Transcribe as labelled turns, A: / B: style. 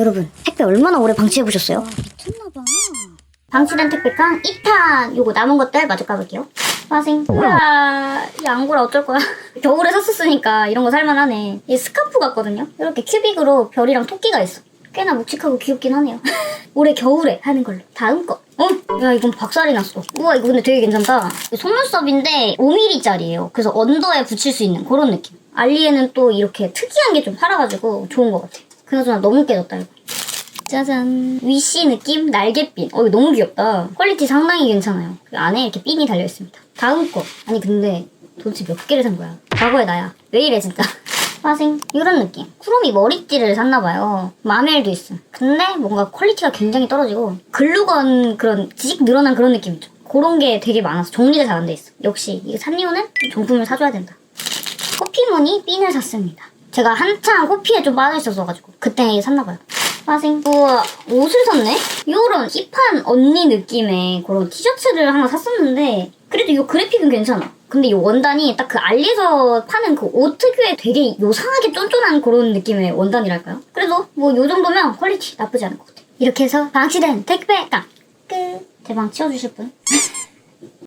A: 여러분 택배 얼마나 오래 방치해 보셨어요?
B: 미쳤나봐.
A: 방치된 택배깡 2탄 요거 남은 것들 마저 까볼게요. 빠생 뭐야? 이 안고라 어쩔 거야? 겨울에 샀었으니까 이런 거 살만하네. 이 스카프 같거든요? 이렇게 큐빅으로 별이랑 토끼가 있어. 꽤나 묵직하고 귀엽긴 하네요. 올해 겨울에 하는 걸로. 다음 거. 어? 야 이건 박살이 났어. 우와 이거 근데 되게 괜찮다. 속눈썹인데 5mm짜리예요. 그래서 언더에 붙일 수 있는 그런 느낌. 알리에는 또 이렇게 특이한 게 좀 팔아가지고 좋은 것 같아 그나저나 너무 깨졌다 이거. 짜잔. 위시 느낌? 날개핀 어 이거 너무 귀엽다. 퀄리티 상당히 괜찮아요. 그 안에 이렇게 핀이 달려있습니다. 다음 거. 아니 근데 도대체 몇 개를 산 거야? 과거의 나야. 왜 이래 진짜. 빠생. 이런 느낌. 쿠로미 머리띠를 샀나봐요. 마멜도 있음. 근데 뭔가 퀄리티가 굉장히 떨어지고 글루건 그런 지직 늘어난 그런 느낌 있죠. 그런 게 되게 많아서 정리가 잘 안 돼 있어. 역시 이거 산 이유는 정품을 사줘야 된다. 호피무늬 핀을 샀습니다. 제가 한창 호피에 좀 빠져있었어가지고 그때 샀나봐요. 빠생 우와 옷을 샀네? 요런 힙한 언니 느낌의 그런 티셔츠를 하나 샀었는데 그래도 요 그래픽은 괜찮아. 근데 요 원단이 딱 그 알리에서 파는 그 옷 특유의 되게 요상하게 쫀쫀한 그런 느낌의 원단이랄까요? 그래도 뭐 요 정도면 퀄리티 나쁘지 않은 것 같아. 이렇게 해서 방치된 택배깡 끝. 제방 치워주실 분?